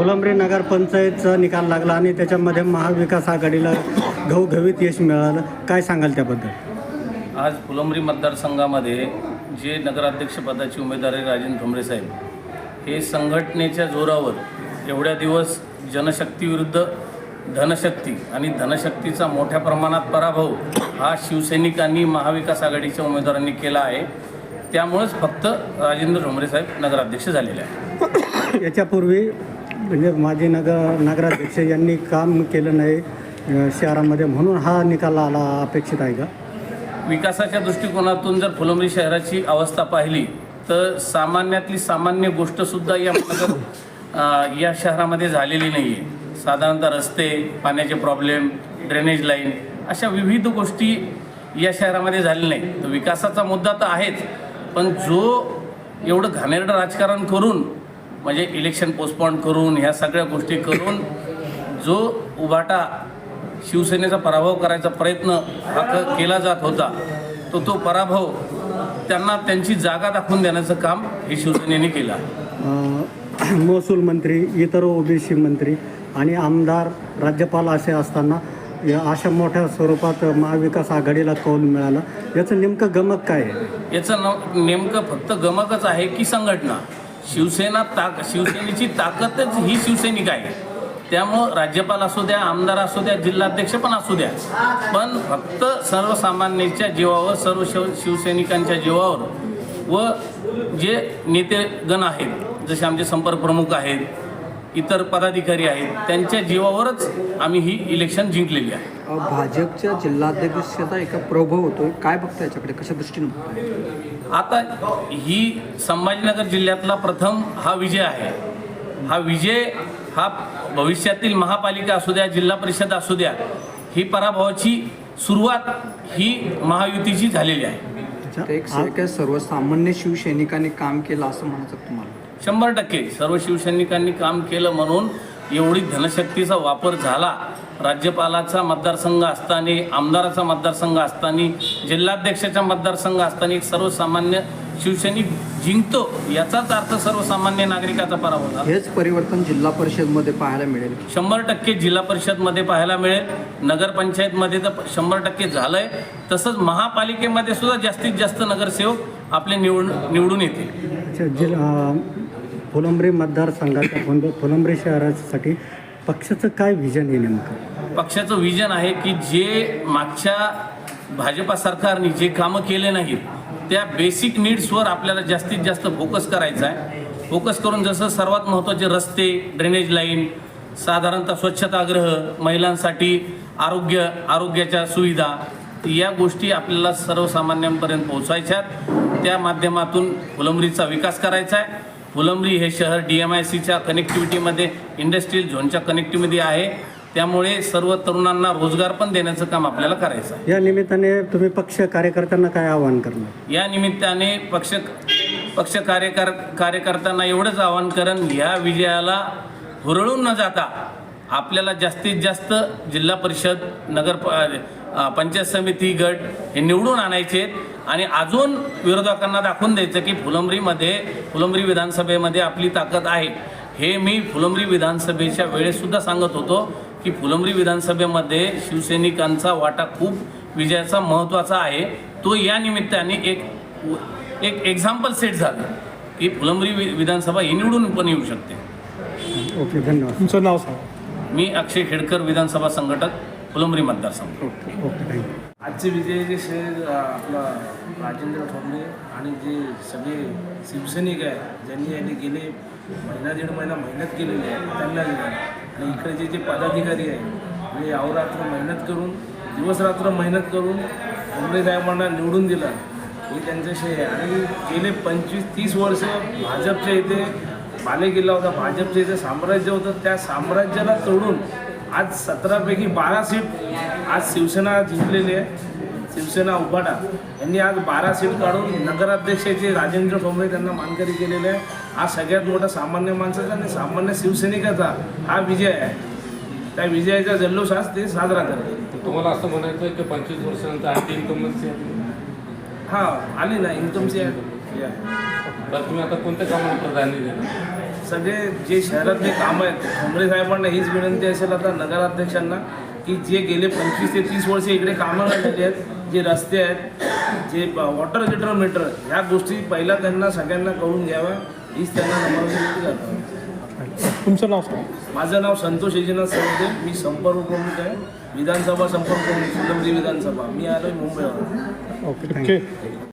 फुलंब्री नगरपंचायतचा निकाल लागला आणि त्याच्यामध्ये महाविकास आघाडीला घवघवीत यश मिळालं. काय सांगाल त्याबद्दल? आज फुलंब्री मतदारसंघामध्ये जे नगराध्यक्षपदाची उमेदवारी राजेंद्र ठोंबरे साहेब हे संघटनेच्या जोरावर एवढ्या दिवस जनशक्तीविरुद्ध धनशक्ती आणि धनशक्तीचा मोठ्या प्रमाणात पराभव हा शिवसैनिकांनी महाविकास आघाडीच्या उमेदवारांनी केला आहे. त्यामुळेच फक्त राजेंद्र ठोंबरे साहेब नगराध्यक्ष झालेले आहे याच्यापूर्वी म्हणजे माजी नगर नगराध्यक्ष यांनी काम केलं नाही शहरामध्ये म्हणून हा निकाल आला अपेक्षित आहे का? विकासाच्या दृष्टिकोनातून जर फुलंब्री शहराची अवस्था पाहिली तर सामान्यातली सामान्य गोष्टसुद्धा या नगर या शहरामध्ये झालेली नाही आहे साधारणतः रस्ते पाण्याचे प्रॉब्लेम ड्रेनेज लाईन अशा विविध गोष्टी या शहरामध्ये झालेल्या नाही तर विकासाचा मुद्दा तर आहेच पण जो एवढं घाणेरडं राजकारण करून म्हणजे इलेक्शन पोस्टपॉन करून ह्या सगळ्या गोष्टी करून जो उभाटा शिवसेनेचा पराभव करायचा प्रयत्न हा केला जात होता तो तो पराभव त्यांना त्यांची जागा दाखवून देण्याचं काम हे शिवसेनेने केलं. महसूल मंत्री इतर ओबीसी मंत्री आणि आमदार राज्यपाल असे असताना या अशा मोठ्या स्वरूपात महाविकास आघाडीला कौल मिळाला. याचं नेमकं गमक काय आहे? याचं न नेमकं फक्त गमकच आहे की संघटना? शिवसेना ताक शिवसेनेची ताकदच ही शिवसैनिक आहे. त्यामुळं राज्यपाल असू द्या आमदार असू द्या जिल्हाध्यक्ष पण असू द्या. पण फक्त सर्वसामान्यांच्या जीवावर सर्व शिव शिवसैनिकांच्या जीवावर व जे नेतेगण आहेत जसे आमचे संपर्क प्रमुख आहेत इतर पदाधिकारी आहेत त्यांच्या जीवावरच आम्ही ही इलेक्शन जिंकलेली आहे. भाजपच्या जिल्हाध्यक्षाचा एका प्रभाव होतोय. काय बघता याच्याकडे? कशा दृष्टीने बघता? आता ही संभाजीनगर जिल्ह्यातला प्रथम हा विजय आहे. हा विजय हा भविष्यातील महापालिका असू द्या जिल्हा परिषद असू द्या ही पराभवाची सुरुवात ही महायुतीची झालेली आहे. एक सर्वसामान्य शिवसैनिकांनी काम केलं असं म्हणायचं तुम्हाला? शंभर टक्के सर्व शिवसैनिकांनी काम केलं म्हणून एवढी धनशक्तीचा वापर झाला. राज्यपालाचा मतदारसंघ असताना आमदाराचा मतदारसंघ असताना जिल्हाध्यक्षाचा मतदारसंघ असताना एक सर्वसामान्य शिवसैनिक जिंकतो याचाच अर्थ सर्वसामान्य नागरिकाचा पराभव झाला. हेच परिवर्तन जिल्हा परिषदमध्ये पाहायला मिळेल. शंभर टक्के जिल्हा परिषदमध्ये पाहायला मिळेल. नगरपंचायतमध्ये तर शंभर टक्के झालंय. तसंच महापालिकेमध्ये सुद्धा जास्तीत जास्त नगरसेवक आपले निवडून निवडून येतील. फुलंब्री मतदारसंघाच्या फुल- फुलंब्री शहरासाठी पक्षाचं काय व्हिजन आहे नेमकं? पक्षाचं विजन आहे की जे मागच्या भाजपा सरकारने जे कामं केले नाहीत त्या बेसिक नीड्सवर आपल्याला जास्तीत जास्त फोकस करायचा आहे. फोकस करून जसं सर्वात महत्त्वाचे रस्ते ड्रेनेज लाईन साधारणतः स्वच्छतागृह महिलांसाठी आरोग्य आरोग्याच्या सुविधा या गोष्टी आपल्याला सर्वसामान्यांपर्यंत पोहोचायच्यात त्या माध्यमातून फुलंबरीचा विकास करायचा आहे. फुलंब्री हे शहर डी एम आय सीच्या कनेक्टिव्हिटीमध्ये इंडस्ट्रीयल झोनच्या कनेक्टिव्हिटी आहे. त्यामुळे सर्व तरुणांना रोजगार पण देण्याचं काम आपल्याला करायचं आहे. या निमित्ताने तुम्ही पक्ष कार्यकर्त्यांना काय आवाहन करणार? या निमित्ताने पक्ष पक्ष कार्यकर कार्यकर्त्यांना एवढंच आवाहन करण ह्या विजयाला हुरळून न जाता आपल्याला जास्तीत जास्त जिल्हा परिषद नगर प- अ, पंचायत समिती गट हे निवडून आणायचे आणि अजून विरोधकांना दाखवून द्यायचं की फुलंब्रीमध्ये फुलंब्री विधानसभेमध्ये आपली ताकद आहे. हे मी फुलंब्री विधानसभेच्या वेळेसुद्धा सांगत होतो की फुलंब्री विधानसभेमध्ये शिवसैनिकांचा वाटा खूप विजयाचा महत्त्वाचा आहे. तो या निमित्ताने एक एक एक्झाम्पल सेट झालं की फुलंब्री वि- विधानसभा ही निवडून पण येऊ शकते. ओके धन्यवाद. तुमचं नाव सांगा. मी अक्षय खेडकर विधानसभा संघटक फुलंब्री मतदारसंघ. Okay thank you. आजचे विजय जे शे आपला राजेंद्र ठोंबरे आणि जे सगळे शिवसैनिक आहे ज्यांनी यांनी गेले महिना दीड महिना मेहनत केलेली आहे त्यांना दिला. आणि इकडे जे जे पदाधिकारी आहे म्हणजे अहोरात्र मेहनत करून दिवसरात्र मेहनत करून ठोंबरे साहेबांना निवडून दिलं हे त्यांचं श्रेय आहे. आणि गेले पंचवीस तीस वर्ष भाजपच्या इथे बालेकिल्ला होता भाजपच्या इथे साम्राज्य होतं त्या साम्राज्याला तोडून आज सतरापैकी बारा सीट आज शिवसेना जिंकलेली आहे. शिवसेना उभाटा यांनी आज बारा सीट काढून नगराध्यक्षाचे राजेंद्र ठोंबरे त्यांना मानकरी केलेले आहे. हा सगळ्यात मोठा सामान्य माणसाचा आणि सामान्य शिवसैनिकाचा हा विजय आहे. त्या विजयाचा जल्लोष आज ते साजरा करतात तुम्हाला असं म्हणायचं आहे की पंचवीस वर्षानंतर आणखी इन्कम हा आली ना इन्कमची आहे तर तुम्ही आता कोणत्या कामाला प्राधान्य देणार सगळे जे शहरातले कामं आहेत ठोंबरे साहेबांना हीच विनंती असेल आता नगराध्यक्षांना की जे गेले पंचवीस ते तीस वर्ष इकडे कामं झालेली आहेत जे रस्ते आहेत जे वॉटर गिटर मीटर ह्या गोष्टी पहिला त्यांना सगळ्यांना कळून घ्याव्या हीच त्यांना नम्र करतो. तुमचं नाव सांगा. माझं नाव संतोष एकनाथ सरदे मी संपर्क प्रमुख आहे विधानसभा संपर्क प्रमुख विधानसभा मी आलो आहे मुंबईवर ओके.